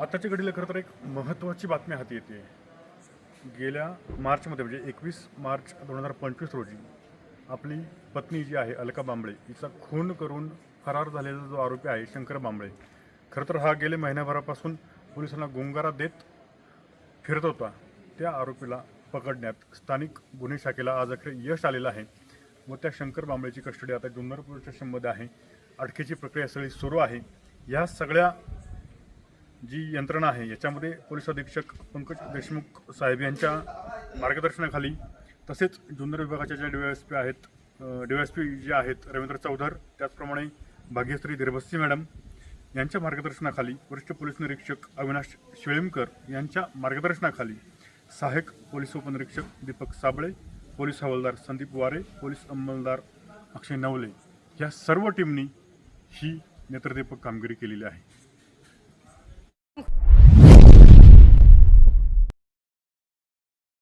आताच्या घडीला खरं तर एक महत्त्वाची बातमी हाती येते. गेल्या मार्चमध्ये म्हणजे एकवीस मार्च दोन हजार पंचवीस रोजी आपली पत्नी जी आहे अलका बांबळे हिचा खून करून फरार झालेला जो आरोपी आहे शंकर बांबळे खरं तर हा गेले महिन्याभरापासून पोलिसांना गुंगारा देत फिरत होता. त्या आरोपीला पकडण्यात स्थानिक गुन्हे शाखेला आज अखेर यश आलेलं आहे. व त्या शंकर बांबळेची कस्टडी आता जुन्नर पोलीस स्टेशनमध्ये आहे. अटकेची प्रक्रिया सगळी सुरू आहे. या सगळ्या जी यंत्रणा आहे याच्यामध्ये पोलीस अधीक्षक पंकज देशमुख साहेब यांच्या मार्गदर्शनाखाली तसेच जुन्नर विभागाच्या ज्या डी वाय एस पी आहेत डी वाय एस पी जे आहेत रवींद्र चौधर त्याचप्रमाणे भाग्यश्री धीरभस्सी मॅडम यांच्या मार्गदर्शनाखाली वरिष्ठ पोलीस निरीक्षक अविनाश शेळीमकर यांच्या मार्गदर्शनाखाली सहाय्यक पोलीस उपनिरीक्षक दीपक साबळे पोलीस हवालदार संदीप वारे पोलीस अंमलदार अक्षय नवले या सर्व टीमनी ही नेत्रदीपक कामगिरी केलेली आहे.